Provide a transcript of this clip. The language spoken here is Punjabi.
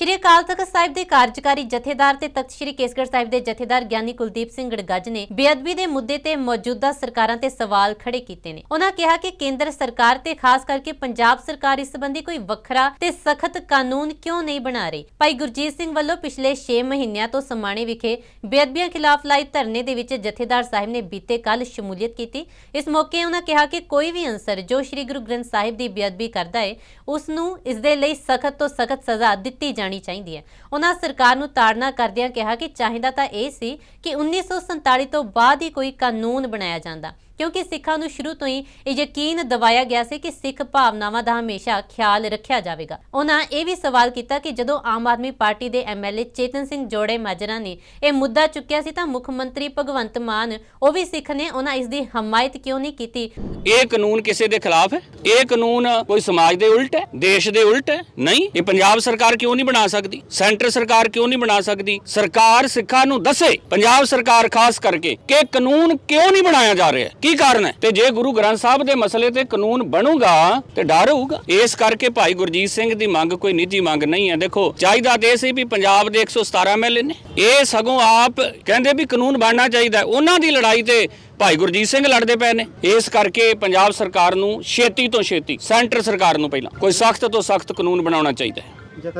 ਸ਼੍ਰੀ ਅਕਾਲ ਤਖਤ ਸਾਹਿਬ ਦੇ ਕਾਰਜਕਾਰੀ ਜਥੇਦਾਰ ਤੇ ਤਖਤ ਸ਼੍ਰੀ ਕੇਸਗੜ੍ਹ ਸਾਹਿਬ ਦੇ ਜਥੇਦਾਰ ਗਿਆਨੀ ਕੁਲਦੀਪ ਸਿੰਘ ਗੜਗੱਜ ਨੇ ਬੇਅਦਬੀ ਦੇ ਮੁੱਦੇ ਤੇ ਮੌਜੂਦਾ ਸਰਕਾਰਾਂ ਤੇ ਸਵਾਲ ਖੜੇ ਕੀਤੇ ਨੇ। ਉਹਨਾਂ ਕਿਹਾ ਕਿ ਕੇਂਦਰ ਸਰਕਾਰ ਤੇ ਖਾਸ ਕਰਕੇ ਪੰਜਾਬ ਸਰਕਾਰ ਇਸ ਸੰਬੰਧੀ ਕੋਈ ਵੱਖਰਾ ਤੇ ਸਖਤ ਕਾਨੂੰਨ ਕਿਉਂ ਨਹੀਂ ਬਣਾ ਰਹੀ? ਭਾਈ ਗੁਰਜੀਤ ਸਿੰਘ ਵੱਲੋਂ ਪਿਛਲੇ 6 ਮਹੀਨਿਆਂ ਤੋਂ ਸਮਾਣੇ ਵਿਖੇ ਬੇਅਦਬੀਆਂ ਖਿਲਾਫ ਲਾਈ ਧਰਨੇ ਦੇ ਵਿੱਚ ਜਥੇਦਾਰ ਸਾਹਿਬ ਨੇ ਬੀਤੇ ਕੱਲ ਸ਼ਮੂਲੀਅਤ ਕੀਤੀ। ਇਸ ਮੌਕੇ ਉਹਨਾਂ ਕਿਹਾ ਕਿ ਕੋਈ ਵੀ ਅੰਸਰ ਜੋ ਸ੍ਰੀ ਗੁਰੂ ਗ੍ਰੰਥ ਸਾਹਿਬ ਦੀ ਬੇਅਦਬੀ ਕਰਦਾ ਹੈ ਉਸ ਨੂੰ ਇਸ ਦੇ ਲਈ ਸਖਤ ਤੋਂ ਸਖਤ ਸਜ਼ਾ ਦਿੱਤੀ ਜਾਣੀ ਚਾਹੀਦੀ ਹੈ। ਉਹਨਾਂ ਸਰਕਾਰ ਨੂੰ ਤਾੜਨਾ ਕਰਦਿਆਂ ਕਿਹਾ ਕਿ ਚਾਹੀਦਾ ਤਾਂ ਇਹ ਸੀ ਕਿ 1947 ਤੋਂ ਬਾਅਦ ਹੀ ਕੋਈ ਕਾਨੂੰਨ ਬਣਾਇਆ ਜਾਂਦਾ। ਕਿਉਂਕਿ ਸਿੱਖਾਂ ਨੂੰ ਸ਼ੁਰੂ ਤੋਂ ਹੀ ਇਹ ਯਕੀਨ ਦਿਵਾਇਆ ਗਿਆ ਸੀ ਕਿ ਸਿੱਖ ਭਾਵਨਾਵਾਂ ਦਾ ਹਮੇਸ਼ਾ ਖਿਆਲ ਰੱਖਿਆ ਜਾਵੇਗਾ। ਉਹਨਾਂ ਇਹ ਵੀ ਸਵਾਲ ਕੀਤਾ ਕਿ ਜਦੋਂ ਆਮ ਆਦਮੀ ਪਾਰਟੀ ਦੇ ਐਮਐਲਏ ਚੇਤਨ ਸਿੰਘ ਜੋੜੇ ਮਾਜਰਾ ਨੇ ਇਹ ਮੁੱਦਾ ਚੁੱਕਿਆ ਸੀ ਤਾਂ ਮੁੱਖ ਮੰਤਰੀ ਭਗਵੰਤ ਮਾਨ, ਉਹ ਵੀ ਸਿੱਖ ਨੇ, ਉਹਨਾਂ ਇਸ ਦੀ ਹਮਾਇਤ ਕਿਉਂ ਨਹੀਂ ਕੀਤੀ? ਇਹ ਕਾਨੂੰਨ ਕਿਸੇ ਦੇ ਖਿਲਾਫ ਹੈ? ਇਹ ਕਾਨੂੰਨ ਕੋਈ ਸਮਾਜ ਦੇ ਉਲਟ ਹੈ? ਦੇਸ਼ ਦੇ ਉਲਟ ਹੈ? ਨਹੀਂ। ਇਹ ਪੰਜਾਬ ਸਰਕਾਰ ਕਿਉਂ ਨਹੀਂ ਬਣਾ ਸਕਦੀ? ਸੈਂਟਰ ਸਰਕਾਰ ਕਿਉਂ ਨਹੀਂ ਬਣਾ ਸਕਦੀ? ਸਰਕਾਰ ਸਿੱਖਾਂ ਨੂੰ ਦੱਸੇ। ਪੰਜਾਬ ਸਰਕਾਰ ਖਾਸ ਕਰਕੇ ਕਿ ਕਾਨੂੰਨ ਕਿਉਂ ਨਹੀਂ ਬਣਾਇਆ ਜਾ ਰਿਹਾ? ਕੀ ਕਾਰਨ ਹੈ। ਤੇ ਜੇ ਗੁਰੂ ਗ੍ਰੰਥ ਸਾਹਿਬ ਦੇ ਮਸਲੇ ਤੇ ਕਾਨੂੰਨ ਬਣੂਗਾ ਤੇ ਡਰ ਹੋਊਗਾ। ਇਸ ਕਰਕੇ ਭਾਈ ਗੁਰਜੀਤ ਸਿੰਘ ਦੀ ਮੰਗ ਕੋਈ ਨਿੱਜੀ ਮੰਗ ਨਹੀਂ ਹੈ। ਦੇਖੋ, ਚਾਹੀਦਾ ਤੇ ਸੀ ਵੀ ਪੰਜਾਬ ਦੇ 117 ਐਮਐਲਏ ਨੇ। ਇਹ ਸਗੋਂ ਆਪ ਕਹਿੰਦੇ ਵੀ ਕਾਨੂੰਨ ਬਣਨਾ ਚਾਹੀਦਾ। ਉਹਨਾਂ ਦੀ ਲੜਾਈ ਤੇ ਭਾਈ ਗੁਰਜੀਤ ਸਿੰਘ ਲੜਦੇ ਪਏ ਨੇ। ਇਸ ਕਰਕੇ ਪੰਜਾਬ ਸਰਕਾਰ ਨੂੰ ਛੇਤੀ ਤੋਂ ਛੇਤੀ, ਸੈਂਟਰ ਸਰਕਾਰ ਨੂੰ ਪਹਿਲਾਂ, ਕੋਈ ਸਖਤ ਤੋਂ ਸਖਤ ਕਾਨੂੰਨ ਬਣਾਉਣਾ ਚਾਹੀਦਾ ਹੈ।